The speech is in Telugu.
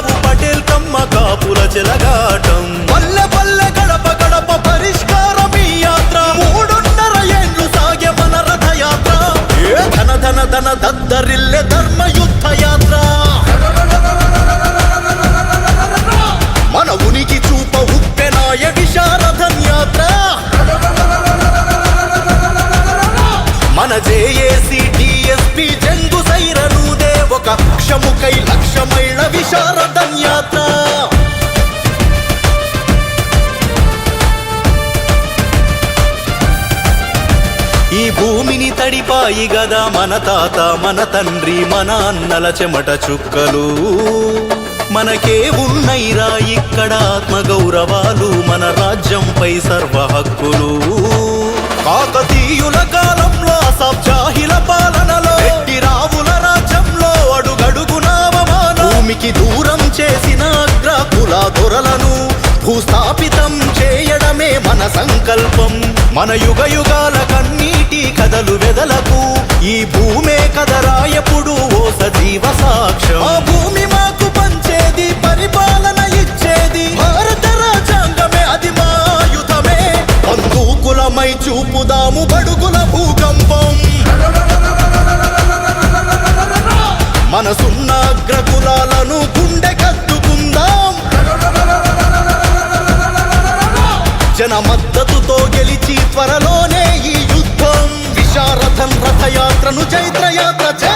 ఇది పటేల్ కమ్మ కాపుల చెలగాటం. పల్లె పల్లె గడప గడప పరిష్కారం ఈ యాత్ర. మూడున్నర ఏండ్లు సాగే మన రథయాత్ర. ధన ధన ధన దద్దరిల్లె ధర్మ యుద్ధ యాత్ర. మన ఉనికి చూప ఉప్పెనాయ విశారథం యాత్ర. మన జేఏసీ డిఎస్పి జంగు సైరనుదే ఒక క్షముకై లక్షమైళ్ళ విశారదం ఈ భూమిని తడిపాయి గదా మన తాత మన తండ్రి మన అన్నల చెమట చుక్కలు మనకే ఉన్నైరా ఇక్కడ ఆత్మగౌరవాలు మన రాజ్యంపై సర్వ హక్కులు కాకతి అగ్రకుల దొరలను భూస్థాపితం చేయడమే మన సంకల్పం. మన యుగ యుగాల కన్నీటి కథలు వెదలకు ఈ భూమే కదరాయపుడు ఓ సజీవ సాక్ష్యం. ఆ భూమి మాకు పంచేది పరిపాలన ఇచ్చేది. భారత రాజ్యాంగమే అది మా ఆయుధమే బందూకులమై చూపుదాము బడుగుల భూకంపం. జన మద్దతుతో గెలిచి త్వరలోనే ఈ యుద్ధం. విశారథం రథయాత్రను చైత్రయాత్ర చే